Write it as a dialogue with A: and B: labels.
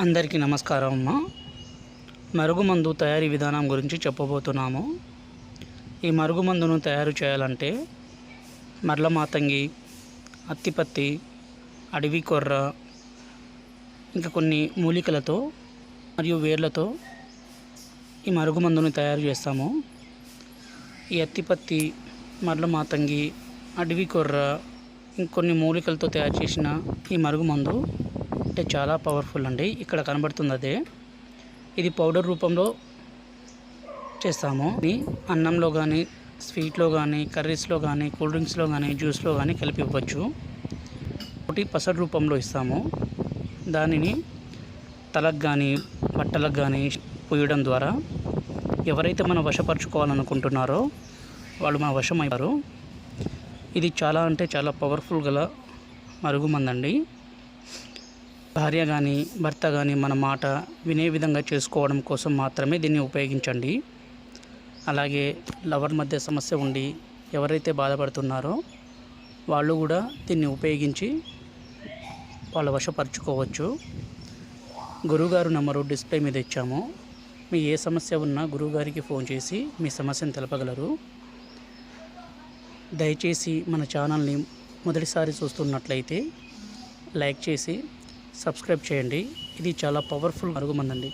A: అందరికీ నమస్కారం అమ్మ. మరుగుమందు తయారీ విధానం గురించి చెప్పబోతున్నాము. ఈ మరుగుమందును తయారు చేయాలంటే మర్ల మాతంగి అత్తిపత్తి అడవి కొర్ర ఇంకా కొన్ని మూలికలతో మరియు వేర్లతో ఈ మరుగుమందును తయారు చేస్తాము. ఈ అత్తిపత్తి మరల మాతంగి అడవి కొర్ర ఇంకొన్ని మూలికలతో తయారు చేసిన ఈ మరుగుమందు అంటే చాలా పవర్ఫుల్ అండి. ఇక్కడ కనబడుతుంది అదే ఇది పౌడర్ రూపంలో చేస్తాము. అన్నంలో కానీ స్వీట్లో కానీ కర్రీస్లో కానీ కూల్ డ్రింక్స్లో కానీ జ్యూస్లో కానీ కలిపి ఇవ్వచ్చు. ఒకటి పసరు రూపంలో ఇస్తాము. దానిని తలకు కానీ బట్టలకు కానీ పూయడం ద్వారా ఎవరైతే మనం వశపరచుకోవాలనుకుంటున్నారో వాళ్ళు మన వశమయ్యారు. ఇది చాలా అంటే చాలా పవర్ఫుల్ గల మరుగుమందండి. భార్య కానీ భర్త కానీ మన మాట వినే విధంగా చేసుకోవడం కోసం మాత్రమే దీన్ని ఉపయోగించండి. అలాగే లవర్ మధ్య సమస్య ఉండి ఎవరైతే బాధపడుతున్నారో వాళ్ళు కూడా దీన్ని ఉపయోగించి వాళ్ళ వశపరుచుకోవచ్చు. గురువుగారు నెంబరు డిస్ప్లే మీద ఇచ్చాము. మీ ఏ సమస్య ఉన్నా గురువుగారికి ఫోన్ చేసి మీ సమస్యను తెలపగలరు. దయచేసి మన ఛానల్ని మొదటిసారి చూస్తున్నట్లయితే లైక్ చేసి సబ్స్క్రైబ్ చేయండి. ఇది చాలా పవర్ఫుల్ మరుగుమందండి